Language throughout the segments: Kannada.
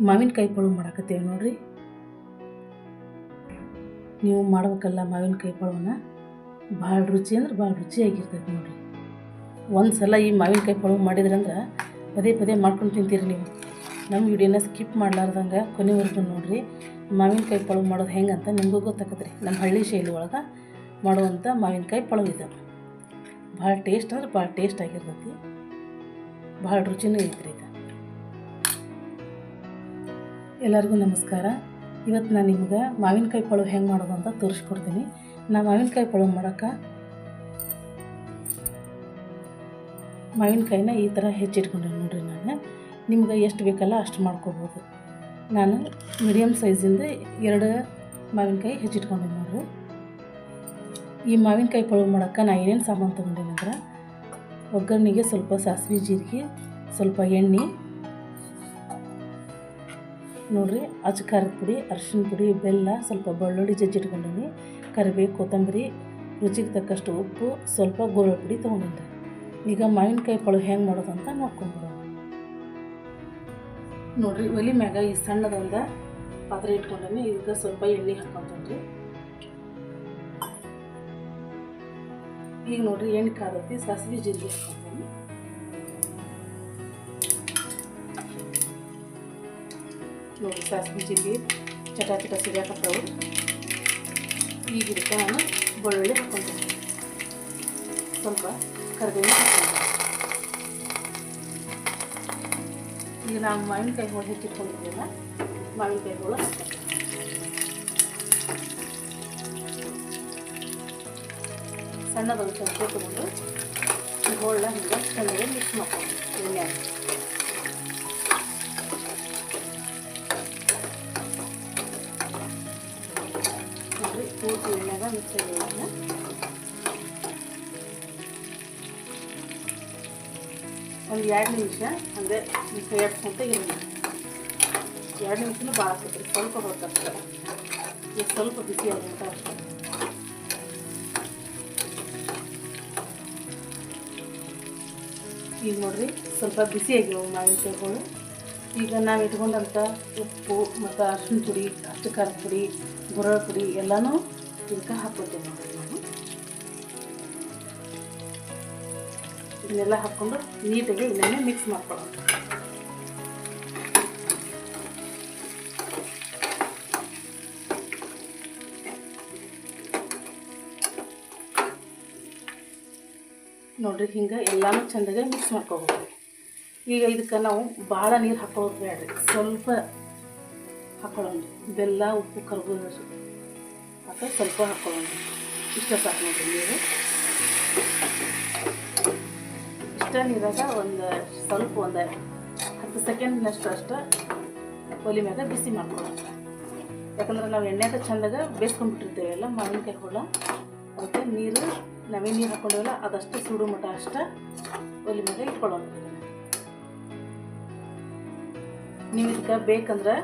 ಮಾವಿನಕಾಯಿ ಪಳು ಮಾಡಾಕತ್ತೇವೆ ನೋಡ್ರಿ. ನೀವು ಮಾಡ್ಬೇಕಲ್ಲ ಮಾವಿನಕಾಯಿ ಪಳವನ್ನ ಭಾಳ ರುಚಿ ಅಂದ್ರೆ ಭಾಳ ರುಚಿಯಾಗಿರ್ತೈತೆ ನೋಡ್ರಿ. ಒಂದು ಸಲ ಈ ಮಾವಿನಕಾಯಿ ಪಳವು ಮಾಡಿದ್ರಂದ್ರೆ ಪದೇ ಪದೇ ಮಾಡ್ಕೊಂಡು ತಿಂತೀರಿ ನೀವು. ನಮ್ಮ ವಿಡಿಯೋನ ಸ್ಕಿಪ್ ಮಾಡ್ಲಾರ್ದಂಗೆ ಕೊನೆವರೆಗೂ ನೋಡ್ರಿ. ಮಾವಿನಕಾಯಿ ಪಳವು ಮಾಡೋದು ಹೆಂಗೆ ಅಂತ ನಿಮಗೂ ಗೊತ್ತಾಕತ್ರಿ. ನಮ್ಮ ಹಳ್ಳಿ ಶೈಲಿ ಒಳಗೆ ಮಾಡುವಂಥ ಮಾವಿನಕಾಯಿ ಪಳವು ಇದು. ಭಾಳ ಟೇಸ್ಟ್ ಅಂದ್ರೆ ಭಾಳ ಟೇಸ್ಟ್ ಆಗಿರ್ತೈತಿ. ಭಾಳ ರುಚಿನೂ ಐತ್ರಿ ಇದು. ಎಲ್ಲರಿಗೂ ನಮಸ್ಕಾರ. ಇವತ್ತು ನಾನು ನಿಮ್ಗೆ ಮಾವಿನಕಾಯಿ ಪಳವು ಹೆಂಗೆ ಮಾಡೋದು ಅಂತ ತೋರಿಸ್ಕೊಡ್ತೀನಿ. ನಾ ಮಾವಿನಕಾಯಿ ಪಳವು ಮಾಡೋಕೆ ಮಾವಿನಕಾಯಿನ ಈ ಥರ ಹೆಚ್ಚಿಟ್ಕೊಂಡೆ ನೋಡಿರಿ ನಾನು. ನಿಮ್ಗೆ ಎಷ್ಟು ಬೇಕಲ್ಲ ಅಷ್ಟು ಮಾಡ್ಕೋಬೋದು. ನಾನು ಮೀಡಿಯಮ್ ಸೈಜಿಂದ ಎರಡು ಮಾವಿನಕಾಯಿ ಹೆಚ್ಚಿಟ್ಕೊಂಡೆ ನೋಡ್ರಿ. ಈ ಮಾವಿನಕಾಯಿ ಪಳವು ಮಾಡೋಕೆ ನಾ ಏನೇನು ಸಾಮಾನು ತೊಗೊಂಡೇನಂದ್ರೆ ಒಗ್ಗರಣೆಗೆ ಸ್ವಲ್ಪ ಸಾಸಿವೆ, ಜೀರಿಗೆ, ಸ್ವಲ್ಪ ಎಣ್ಣೆ ನೋಡ್ರಿ, ಅಚ್ಚ ಖಾರದ ಪುಡಿ, ಅರಿಶಿನ ಪುಡಿ, ಬೆಲ್ಲ, ಸ್ವಲ್ಪ ಬೆಳ್ಳುಳ್ಳಿ ಜಜ್ಜಿಟ್ಕೊಂಡೀನಿ ಕರಿಬೇವು, ಕೊತ್ತಂಬರಿ, ರುಚಿಗೆ ತಕ್ಕಷ್ಟು ಉಪ್ಪು, ಸ್ವಲ್ಪ ಗೋಳ ಪುಡಿ ತೊಗೊಂಡಿನಿ ಈಗ ಮಾವಿನಕಾಯಿ ಪಳು ಹೆಂಗೆ ಮಾಡೋದು ಅಂತ ನೋಡ್ಕೊಂಡ್ಬಿಡೋಣ ನೋಡ್ರಿ, ಒಲಿ ಮ್ಯಾಗ ಈ ಸಣ್ಣದೊಂದ ಪಾತ್ರೆ ಇಟ್ಕೊಂಡೀನಿ. ಇದಕ್ಕೆ ಸ್ವಲ್ಪ ಎಣ್ಣೆ ಹಾಕೊಂತೀನಿ ಈಗ ನೋಡ್ರಿ, ಎಣ್ಣೆ ಕಾದತಿ ಸಾಸಿವೆ ಜೀರಿಗೆ ಹಾಕೊಂತೀನಿ ನೋಡಿ ಸಾಸಿವೆ ಜೀರಿಗೆ ಚಟ ಚಟ ಸಿರಿಯಾಕತ್ತವು ಈಗ ಇದಕ್ಕೆ ನಾನು ಬೆಳ್ಳುಳ್ಳಿ ಹಾಕ್ಕೊಂತೀನಿ ಸ್ವಲ್ಪ ಕರಿಬೇವು ಈಗ ನಾವು ಮಾವಿನಕಾಯಿ ಹೋಳು ಹೆಚ್ಚಿಟ್ಕೊಂಡಿದ್ದೀವಲ್ಲ, ಮಾವಿನಕಾಯಿ ಹೋಳು ಹಾಕ್ಕೊಂತೀನಿ ಸಣ್ಣದೊಂದು ಚಮಚ ತಗೊಂಡು ಹೋಳನ್ನ ಹಿಂಗೆ ಚೆನ್ನಾಗಿ ಮಿಕ್ಸ್ ಮಾಡ್ಕೊಂಡು ಎಣ್ಣೆ ಪೂರ್ತಿ ಎಣ್ಣೆಗ ಮಿಕ್ಸ್ ಆಗಿರೋದನ್ನ ಒಂದು ಎರಡು ನಿಮಿಷ, ಅಂದರೆ ಮಿಕ್ಸ್ ಆಡ್ಸ್ಕೊಂತ ಇರೋಣ ಎರಡು ನಿಮಿಷನೂ ಭಾಳ ಆಗ್ತೈತೆ, ಸ್ವಲ್ಪ ಹೊತ್ತಾಗ್ತದೆ ಈಗ ಸ್ವಲ್ಪ ಬಿಸಿ ಆಗುವಂತ ಅಷ್ಟೆ. ಈಗ ನೋಡ್ರಿ, ಸ್ವಲ್ಪ ಬಿಸಿ ಆಗಿವೆ ಮಾವಿನಕಾಯಿಗಳು ಈಗ ನಾವು ಇಟ್ಕೊಂಡಂಥ ಉಪ್ಪು ಮತ್ತು ಅರಿಶಿನ ಪುಡಿ, ಅಷ್ಟು ಖಾರದ ಪುಡಿ ಗುರಳ ಪುಡಿ ಎಲ್ಲನೂ ಇದಕ್ಕೆ ಹಾಕ್ಕೊಳ್ತೇವೆ ನೋಡ್ರಿ ನಾನು. ಇದನ್ನೆಲ್ಲ ಹಾಕ್ಕೊಂಡು ನೀಟಾಗಿ ಇದನ್ನೇ ಮಿಕ್ಸ್ ಮಾಡ್ಕೊಳ್ಳೋಣ ನೋಡ್ರಿ ಹಿಂಗೆ ಎಲ್ಲನೂ ಚೆಂದಾಗಿ ಮಿಕ್ಸ್ ಮಾಡ್ಕೋಬೇಕು. ಈಗ ಇದಕ್ಕೆ ನಾವು ಭಾಳ ನೀರು ಹಾಕೊಳ್ಳೋದು ಬೇಡ್ರಿ. ಸ್ವಲ್ಪ ಹಾಕೊಳ್ಳೋಣ ಬೆಲ್ಲ, ಉಪ್ಪು ಕರ್ಬೇವು ಮತ್ತು ಸ್ವಲ್ಪ ಹಾಕೊಳ್ಳೋಣ ಇಷ್ಟ ಸಾಕು ನೋಡಿ ನೀರು. ಇಷ್ಟ ನೀರಾಗ ಒಂದು ಸ್ವಲ್ಪ ಒಂದು ಹತ್ತು ಸೆಕೆಂಡ್ನಷ್ಟು ಅಷ್ಟು ಒಲಿ ಮ್ಯಾಗ ಬಿಸಿ ಮಾಡ್ಕೊಳ್ಳೋಣ. ಯಾಕಂದ್ರೆ ನಾವು ಎಣ್ಣೆಗ ಚೆಂದಾಗ ಬೇಯಿಸ್ಕೊಂಡ್ಬಿಟ್ಟಿರ್ತೇವೆಲ್ಲ ಮಾವಿನಕಾಯಿ ಹುಳ. ಅದಕ್ಕೆ ನೀರು, ನಾವೇ ನೀರು ಹಾಕೊಂಡೇವಲ್ಲ, ಅದಷ್ಟು ಸುಡು ಮಟ ಅಷ್ಟ ಒಲಿ ಮ್ಯಾಗ ಇಟ್ಕೊಳ್ಳೋಣ. ನೀವು ಇದಕ್ಕೆ ಬೇಕಂದ್ರೆ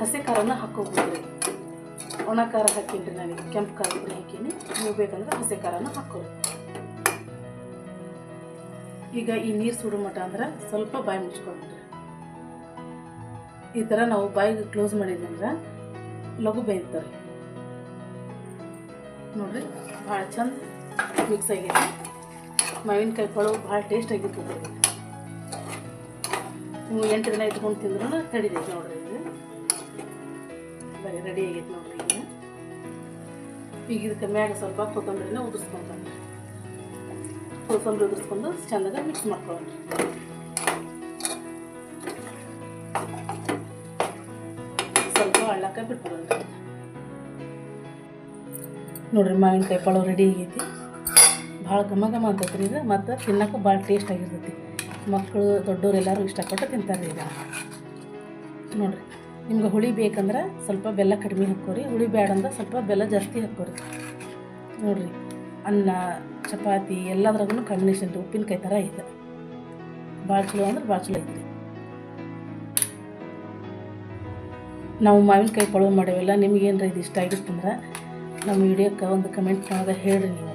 ಹಸಿ ಖಾರನ ಹಾಕೋಬೋದ್ರಿ ಒಣ ಖಾರ ಹಾಕೀನಿ ನಾನು ಕೆಂಪು ಖಾರ ಪುಡಿ ಹಾಕೀನಿ ನೀವು ಬೇಕಂದ್ರೆ ಹಸಿ ಖಾರನ ಹಾಕೋರಿ ಈಗ ಈ ನೀರು ಸುಡು ಮಟ ಅಂದ್ರೆ ಸ್ವಲ್ಪ ಬಾಯಿ ಮುಚ್ಕೊಂಡ್ರಿ ಈ ಥರ ನಾವು ಬಾಯಿಗೆ ಕ್ಲೋಸ್ ಮಾಡಿದ್ನಂದ್ರೆ ಲಘು ಬೇಯ್ತಾರೆ ನೋಡ್ರಿ, ಭಾಳ ಚಂದ ಮಿಕ್ಸ್ ಆಗಿದೆ ಮಾವಿನಕಾಯಿ ಪಳವು ಭಾಳ ಟೇಸ್ಟ್ ಆಗಿರ್ತದೆ ನೀವು ಎಂಟು ದಿನ ಇಟ್ಕೊಂಡು ತಿಂದ್ರೂ ತಡಿದೈತೆ ನೋಡ್ರಿ. ಇದು ರೆಡಿ ಆಗೈತೆ ನೋಡ್ರಿ. ಈಗ ಇದಕ್ಕೆ ಮ್ಯಾಗ ಸ್ವಲ್ಪ ಕೊತ್ತಂಬರಿನ ಉದುರಿಸ್ಕೊಂತಾನೆ. ಕೊತ್ತಂಬರಿ ಉದುರಿಸ್ಕೊಂಡು ಚೆಂದಾಗ ಮಿಕ್ಸ್ ಮಾಡ್ಕೊಳ್ಳೋಣ ಸ್ವಲ್ಪ ಹಳ್ಳಕ್ಕೆ ಬಿಟ್ಬಿಡೋಣ. ನೋಡ್ರಿ ಮಾವಿನಕಾಯಿ ಪಳವು ರೆಡಿ ಆಗೈತಿ. ಭಾಳ ಘಮ ಘಮ ಅಂತೈತ್ರಿ ಇದು, ಮತ್ತು ತಿನ್ನೋಕ್ಕೂ ಭಾಳ ಟೇಸ್ಟ್ ಆಗಿರ್ತೈತಿ. ಮಕ್ಕಳು ದೊಡ್ಡವ್ರು ಇಷ್ಟಪಟ್ಟು ತಿಂತಾರೆ ಈಗ. ನೋಡ್ರಿ. ನಿಮ್ಗೆ ಹುಳಿ ಬೇಕಂದ್ರೆ ಸ್ವಲ್ಪ ಬೆಲ್ಲ ಕಡಿಮೆ ಹಾಕೋರಿ ಹುಳಿ ಬೇಡ ಅಂದ್ರೆ ಸ್ವಲ್ಪ ಬೆಲ್ಲ ಜಾಸ್ತಿ ಹಾಕೋರಿ ನೋಡ್ರಿ, ಅನ್ನ, ಚಪಾತಿ ಎಲ್ಲದ್ರಾಗೂ ಕಾಂಬಿನೇಷನ್ ಉಪ್ಪಿನಕಾಯಿ ಥರ ಇದೆ. ಭಾಳ ಚಲೋ ಅಂದ್ರೆ ಭಾಳ ಚಲೋ ಐತ್ರಿ. ನಾವು ಮಾವಿನಕಾಯಿ ಪಳವು ಮಾಡೇವಲ್ಲ ನಿಮಗೇನ್ರ ಇದು ಇಷ್ಟ ಆಗಿತ್ತಂದ್ರೆ ನಮ್ಮ ವಿಡಿಯೋಕ್ಕೆ ಒಂದು ಕಮೆಂಟ್ ಮಾಡಿದ ಹೇಳಿರಿ ನೀವು.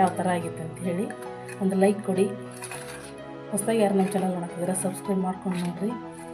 ಯಾವ ಥರ ಆಗಿತ್ತು ಅಂತ ಹೇಳಿ. ಒಂದು ಲೈಕ್ ಕೊಡಿ. ಹೊಸದಾಗಿ ಯಾರು ನಮ್ಮ ಚಾನಲ್ ನೋಡ್ತಿದ್ದೀರಾ ಸಬ್ಸ್ಕ್ರೈಬ್ ಮಾಡ್ಕೊಂಡು ನೋಡಿರಿ.